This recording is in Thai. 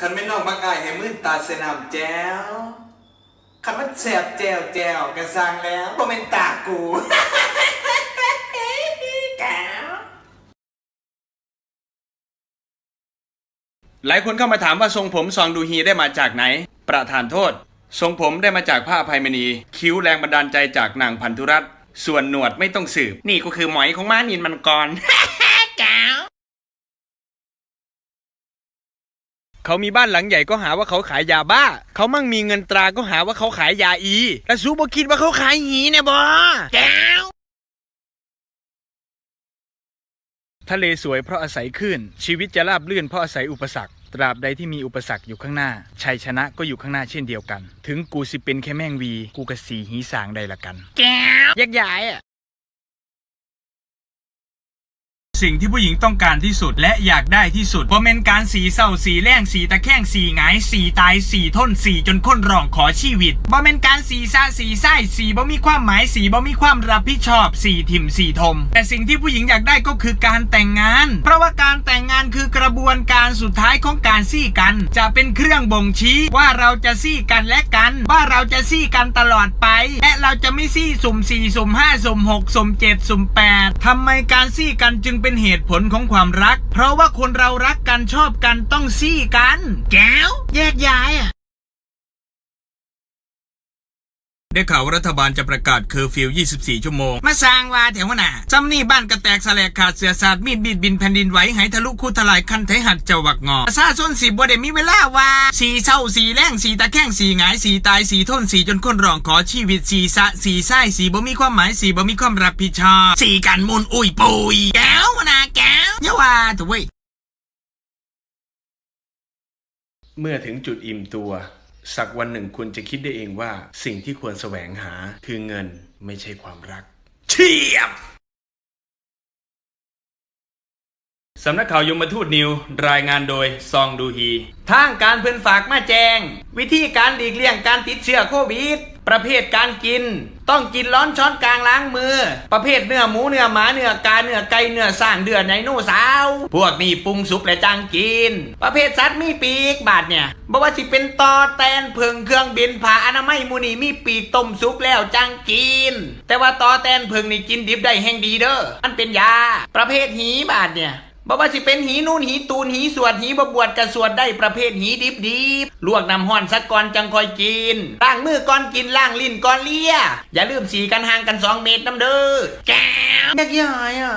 คันไม่นอกมักอายให้มื่นตาเสนามแจ้วคันมันแสบแจวแจวกระซังแล้วบ่เป็นตากูแก้วหลายคนเข้ามาถามว่าทรงผมซองดูฮีได้มาจากไหน ประธานโทษ ทรงผมได้มาจากผ้าภัยมณี คิ้วแรงบันดาลใจจากนางพันธุรัตน์ส่วนหนวดไม่ต้องสืบ นี่ก็คือหมอยของม้านินมังกร เขามีบ้านหลังใหญ่ก็หาว่าเขาขายยาบ้า เขามั่งมีเงินตราก็หาว่าเขาขายยาอีแล้วซูบ่คิดว่าเขาขายหีเนี่ยบอแก้วทะเลสวยเพราะอาศัยคลื่น ชีวิตจะราบลื่นเพราะอาศัยอุปสรรค ตราบใดที่มีอุปสรรคอยู่ข้างหน้า ชัยชนะก็อยู่ข้างหน้าเช่นเดียวกัน ถึงกูสิเป็นแค่แม่งวี กูกะสีหีสางใดละกัน แก้วยักย้ายอะ สิ่งที่ผู้หญิงต้องการที่สุดและอยากได้ที่สุดบ่แม่นการสีเศร้าสีแรงสีตะแคงสีหงายสีตายสีทนสีจนค้นร้องขอชีวิตบ่แม่นการสีซาสีไส้สีบ่มีความหมายสีบ่มีความรับผิดชอบสีถิ่มสีทม แต่สิ่งที่ผู้หญิงอยากได้ก็คือการแต่งงาน เพราะว่าการแต่ง วนการสุดท้ายของการซี่กัน จะเป็นเครื่องบ่งชี้ว่าเราจะซี่กันและกัน ว่าเราจะซี่กันตลอดไป และเราจะไม่ซี่สุ่มสี่สุ่มห้าสุ่มหกสุ่มเจ็ดสุ่มแปดทำไมการซี่กันจึงเป็นเหตุผลของความรัก เพราะว่าคนเรารักกันชอบกันต้องซี่กัน แก้วแยกย้ายอะ ได้ข่าวว่ารัฐบาลจะประกาศเคอร์ฟิว 24 ชั่วโมง มาสร้างว่าแถวหน้าจำนี่บ้านกระแตกสลกขาดเสือสาดมีดบีดบินแผ่นดินไหวไหทะลุคู่ทลายคันไทหัดเจาวักงอประชาชนสีบ่ได้มีเวลาว่าสีเศร้าสีแรงสีตะแคงสีหงายสีตายสีทนสีจนคนร้องขอชีวิตสีสะสีไส้สีบ่มีความหมายสีบ่มีความรับผิดชอบสีกันมุนอุยปุยแก้วนะแก้วอย่าว่าเถอะเว้ยเมื่อถึงจุดอิ่มตัว สักวันหนึ่งคุณจะคิดได้เองว่า สิ่งที่ควรแสวงหาคือเงินไม่ใช่ความรัก เทียบ สำนักข่าวยมทูตนิว รายงานโดยซองดูฮี ทางการเพิ่นฝากมาแจง วิธีการหลีกเลี่ยงการติดเชื้อโควิด ประเภทการกิน ต้องกินร้อนช้อนกลางล้างมือ ประเภทเนื้อหมูเนื้อหมาเนื้อกาเนื้อไก่เนื้อสร้างเดือไดโนเสาร์พวกนี้ปรุงสุกและจางกิน ประเภทสัตว์มีปีกบาดเนี่ยบ่ว่าสิเป็นตอแตนเพิงเครื่องบินผ่าอนามัยมูนี่มีปีกต้มสุกแล้วจางกิน แต่ว่าตอแตนเพิงนี่กินดิบได้แห่งดีเด้อมันเป็นยา ประเภทหีบาดเนี่ย บอกว่าสิเป็นหีนู่นหีตูนหีสวดหีบวบวดกระสวดได้ประเภทหีดิบดีลวกน้ำห้อนสักก่อนจังคอยกินล้างมือก่อนกินล้างลิ้นก่อนเลียอย่าลืมสีกันห่างกันสองเมตรน้ำเด้อแก้วยักย้ายอะ